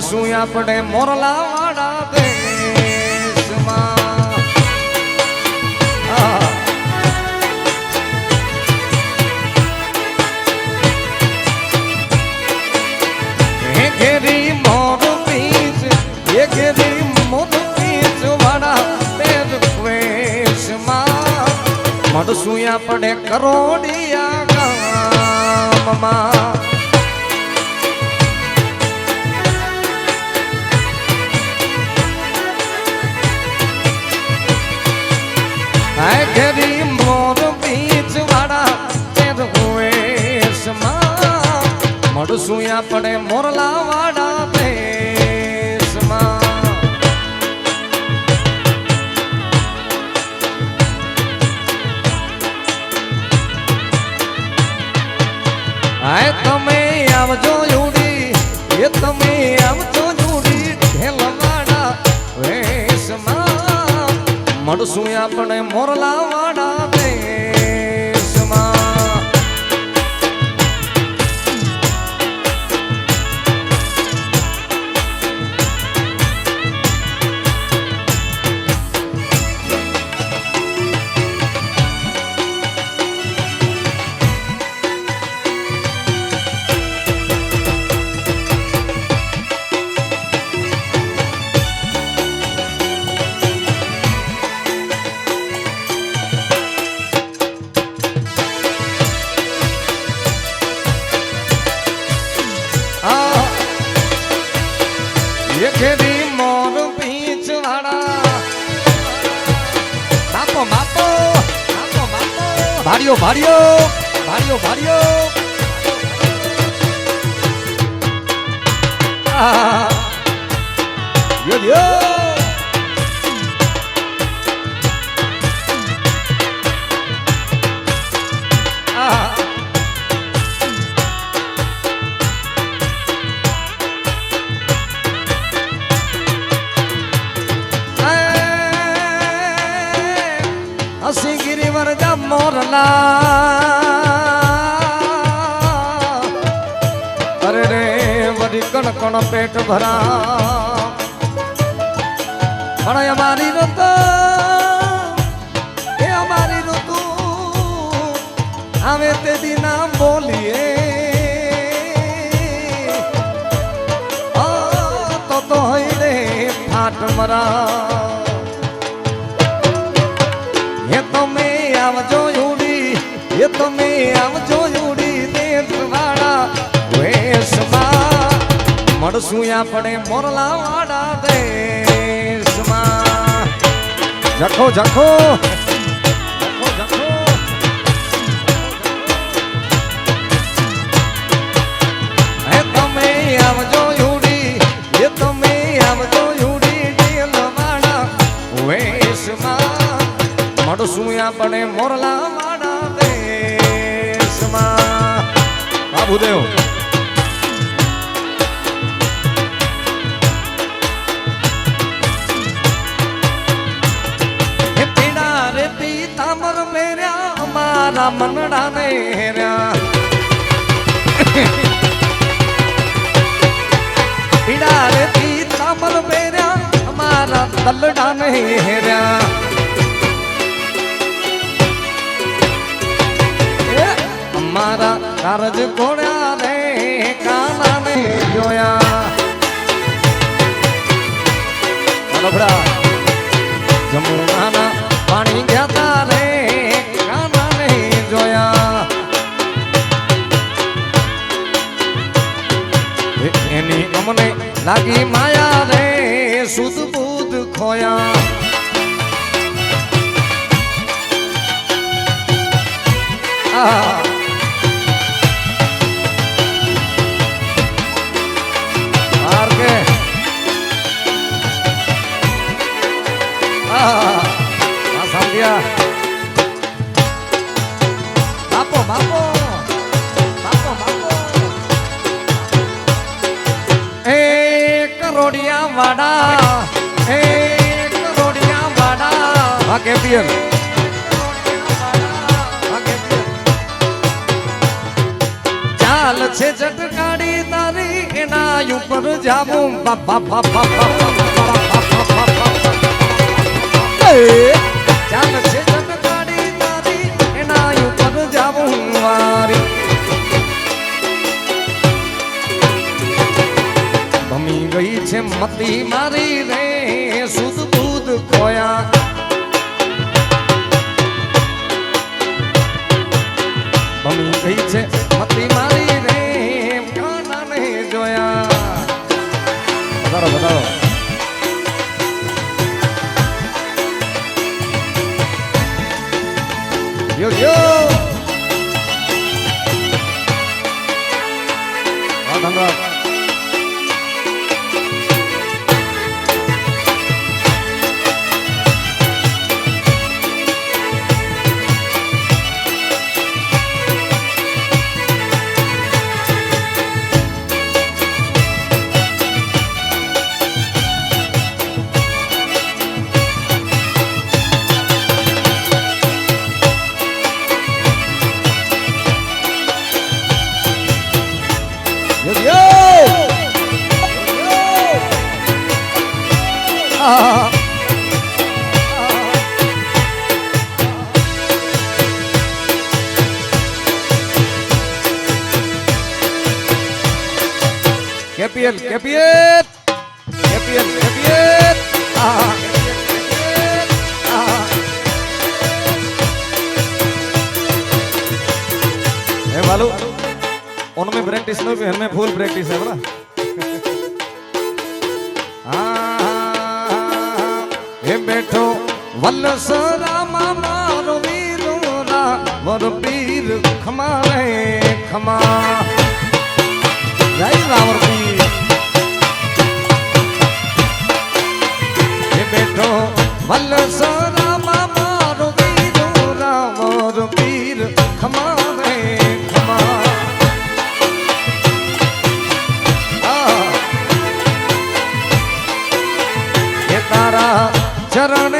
મળશું આપણે મોરલા વાળા દેશમાં ઘેરી મોર પીચ એ ઘેરી મોર પીચ વાળા વેશમાં. મળશું આપણે કરોડિયા ગામમાં. મળશું આપણે મોરલા વાળા આપણે ભાડિયો ભાડિયો ભાડિયો ભાડિયો આ વરી કણ કણ પેટ ભરા પણ અમારી ઋતુ એ અમારી ઋતુ આવે તે દિના બોલીએ આ તો તો હોય રે ફાટ મરા એ તમે આવજો યુડી એ તમે આવજો મળશું પડે મોરલા વાડા દેશમાં. જખો જખો. તમે આવજો યુડી એ તમે આવજો યુડી દેલવાળા વેશમાં. મળશું આપણે મોરલા વાળા દેશમાં. બાબુદેવ અમારા મનડા ને હેર્યા. પીડા રે તામલ પહેર્યા, અમારા તલડા ને હેર્યા. અમારા કારજ ઘોડ્યા રે કાના ને જોયા. લફડા જમુનાના પાણી ગયા એની અમને લાગી માયા રે સુદ બુદ ખોયા. સમજ્યા બાપો બાપો. વાડા હે રોડિયા વાડા હા કેપિયન ચાલ છે જટકાડી તારી એના ઉપર જાવું બાપા બાપા ચાલ ગઈ મતી મારી રે સુધ બુધ ખોયા. ભમી ગઈ છે, મતી મારી રે કાનાને જોયા. વધારો વધારો. યો યો કેપીએલ કેપીએલ કેપીએલ કેપીએલ है बालू उनमें प्रैक्टिस नहीं हमें फुल प्रैक्टिस है बड़ा हे बैठो वल्लसरा मामा रो वीर मोरा वर वीर खमा रे खमा। જય રાવરતી બેઠો મલ સોરામાં મારો વીરો રાવર પીર ખમા. ચરણ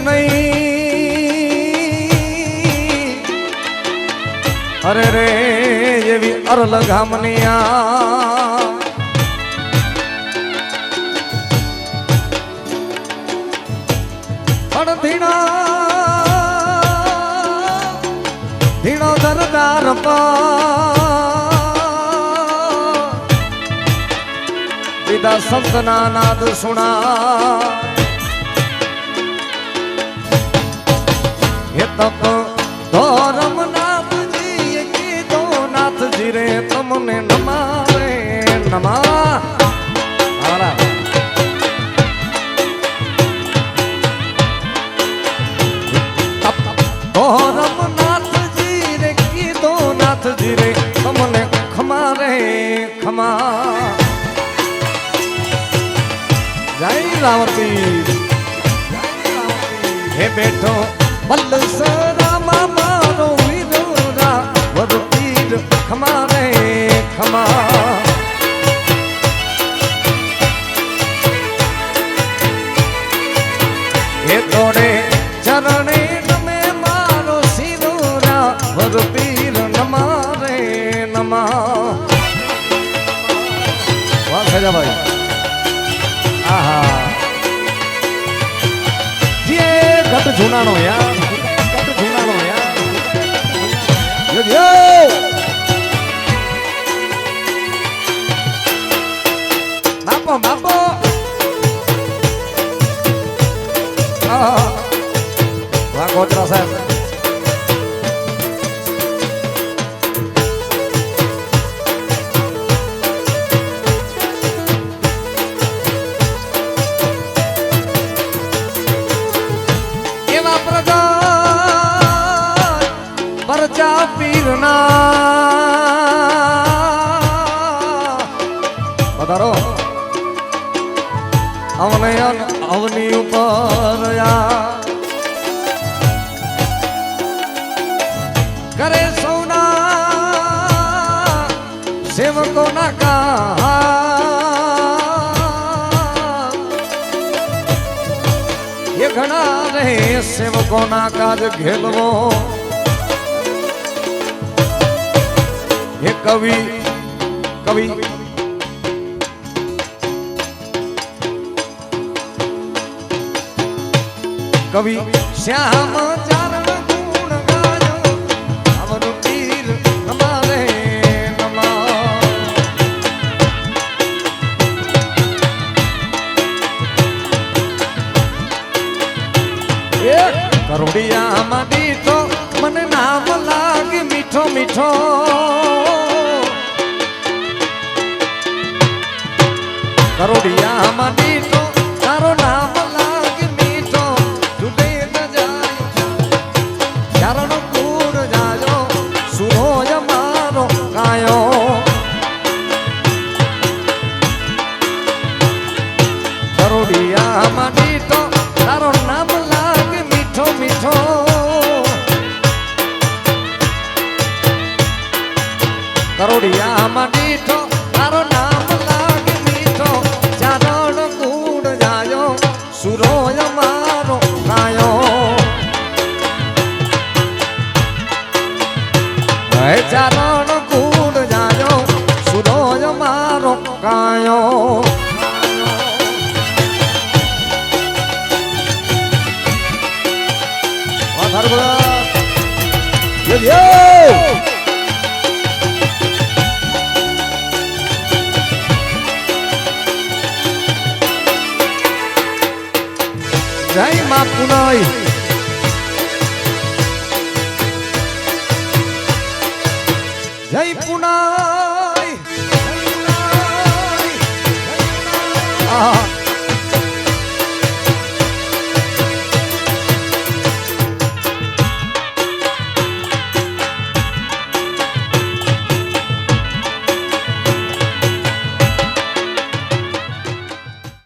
નહીં. અરે રે એવી અરલ ગામનિયા. ધીણા દરદાર વિદા સંતના નાદ સુણા. તપ ધોરમ નાથજી કીધો, નાથજી રે, તમને નમાવે, નમા. હારા. ધોરમ નાથજી રે કીધો, નાથજી રે, તમને ખમા. રે ખમા જય રાવતી. હે બેઠો. વલ્લસરામાં મારો વીરોરા વરપીર ખમા રે ખમા. હે તોડે ચરણે નમે મારો સિરોરા વરપીર નમા રે નમા. વાહ, સજાભાઈ. આહા. ઘટ જૂનાનો યાર કોના કાજ ઘેલવો? હે કવિ કવિ. કવિ શ્યામ કરોડિયા માંડી તો મને નામ લાગે મીઠો મીઠો. કરોડિયા जयपुर